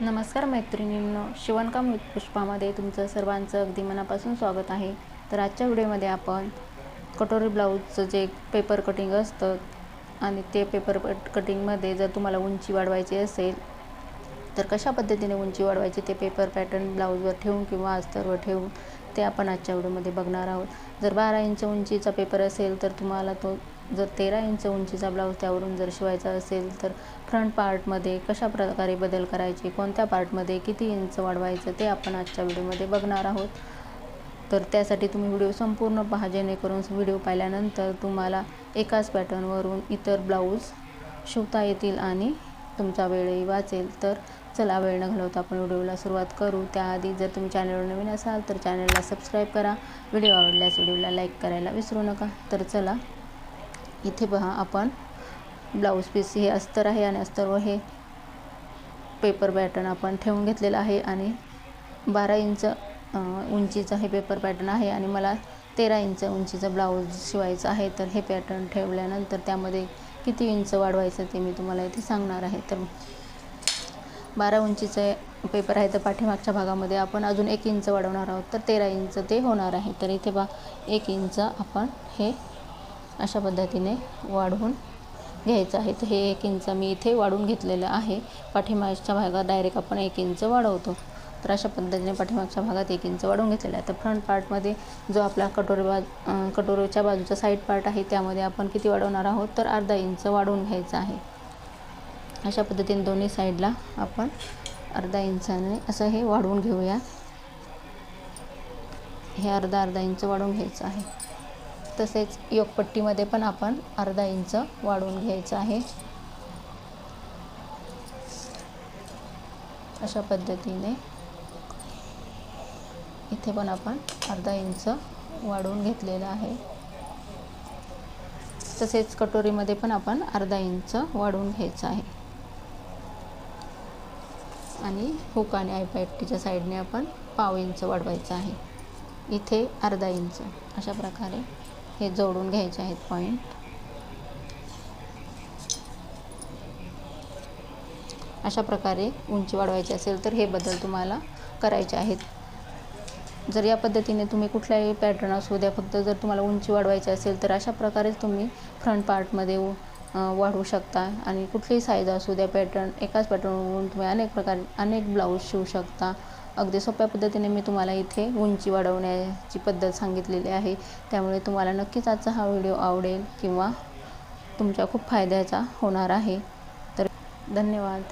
नमस्कार मैत्रिणींनो शिवणकाम विथ पुष्पामध्ये तुमचं सर्वांचं अगदी मनापासून स्वागत आहे. तर आजच्या व्हिडिओमध्ये आपण कटोरी ब्लाऊजचं जे पेपर कटिंग असतं आणि ते पेपर कटिंगमध्ये जर तुम्हाला उंची वाढवायची असेल तर कशा पद्धतीने उंची वाढवायची ते पेपर पॅटर्न ब्लाऊजवर ठेवून किंवा अस्तरवर ठेवून ते आपण आजच्या व्हिडिओमध्ये बघणार आहोत. जर बारा इंच उंचीचा पेपर असेल तर तुम्हाला तो जर तेरा इंच उंचीचा ब्लाऊज त्यावरून जर शिवायचा असेल तर फ्रंट पार्टमध्ये कशा प्रकारे बदल करायचे कोणत्या पार्टमध्ये किती इंच वाढवायचं ते आपण आजच्या व्हिडिओमध्ये बघणार आहोत. तर त्यासाठी तुम्ही व्हिडिओ संपूर्ण पहा जेणेकरून व्हिडिओ पाहिल्यानंतर तुम्हाला एकाच पॅटर्नवरून इतर ब्लाऊज शिवता येतील आणि तुमचा वेळही वाचेल. तर चला वेळ न घालवता आपण व्हिडिओला सुरुवात करू. त्याआधी जर तुम्ही चॅनलवर नवीन असाल तर चॅनलला सबस्क्राईब करा. व्हिडिओ आवडल्यास व्हिडिओला लाईक करायला विसरू नका. तर चला इथे पहा आपण ब्लाऊज पीस हे अस्तर आहे आणि अस्तरवर हे पेपर पॅटर्न आपण ठेवून घेतलेलं आहे आणि बारा इंच उंचीचा हे पेपर पॅटर्न आहे आणि मला तेरा इंच उंचीचा ब्लाऊज शिवायचा आहे. तर हे पॅटर्न ठेवल्यानंतर त्यामध्ये किती इंच वाढवायचं ते मी तुम्हाला इथे सांगणार आहे. तर बारा उंचीचे पेपर आहे तर पाठीमागच्या भागामध्ये आपण अजून एक इंच वाढवणार आहोत तर तेरा इंच ते होणार आहे. तर इथे बा एक इंच आपण हे अशा पद्धतीने वाढवून घ्यायचं आहे. तर हे एक इंच मी इथे वाढून घेतलेलं आहे. पाठीमागच्या भागात डायरेक्ट आपण एक इंच वाढवतो. तर अशा पद्धतीने पाठीमागच्या भागात एक इंच वाढवून घेतलेला आहे. तर फ्रंट पार्टमध्ये जो आपला कटोरी बाज कटोरीच्या बाजूचा साईड पार्ट आहे त्यामध्ये आपण किती वाढवणार आहोत? तर अर्धा इंच वाढवून घ्यायचं आहे. अशा पद्धतीने दोन्ही साईडला आपण अर्धा इंचाने असं हे वाढवून घेऊया. हे अर्धा अर्धा इंच वाढवून घ्यायचं आहे. तसेच योगपट्टीमध्ये पण आपण अर्धा इंच वाढवून घ्यायचं आहे. अशा पद्धतीने इथे पण आपण अर्धा इंच वाढवून घेतलेलं आहे. तसेच कटोरीमध्ये पण आपण अर्धा इंच वाढवून घ्यायचं आहे. आणि हुक आणि आयपॅटीच्या साईडने आपण पाव इंच वाढवायचं आहे. इथे अर्धा इंच अशा प्रकारे हे जोडून घ्यायचे आहेत पॉईंट अशा प्रकारे उंची वाढवायची असेल तर हे बदल तुम्हाला करायचे आहेत. जर या पद्धतीने तुम्ही कुठल्याही पॅटर्न असू द्या फक्त जर तुम्हाला उंची वाढवायची असेल तर अशा प्रकारेच तुम्ही फ्रंट पार्टमध्ये वाढवू शकता. आणि कुठलीही साईज असू द्या पॅटर्न एकाच पॅटर्नवरून तुम्ही अनेक प्रकारे अनेक ब्लाऊज शिवू शकता. अगदी सोप्या पद्धतीने मी तुम्हाला इथे उंची वाढवण्याची पद्धत सांगितलेली आहे. त्यामुळे तुम्हाला नक्कीच आजचा हा व्हिडिओ आवडेल किंवा तुमच्या खूप फायद्याचा होणार आहे. तर धन्यवाद.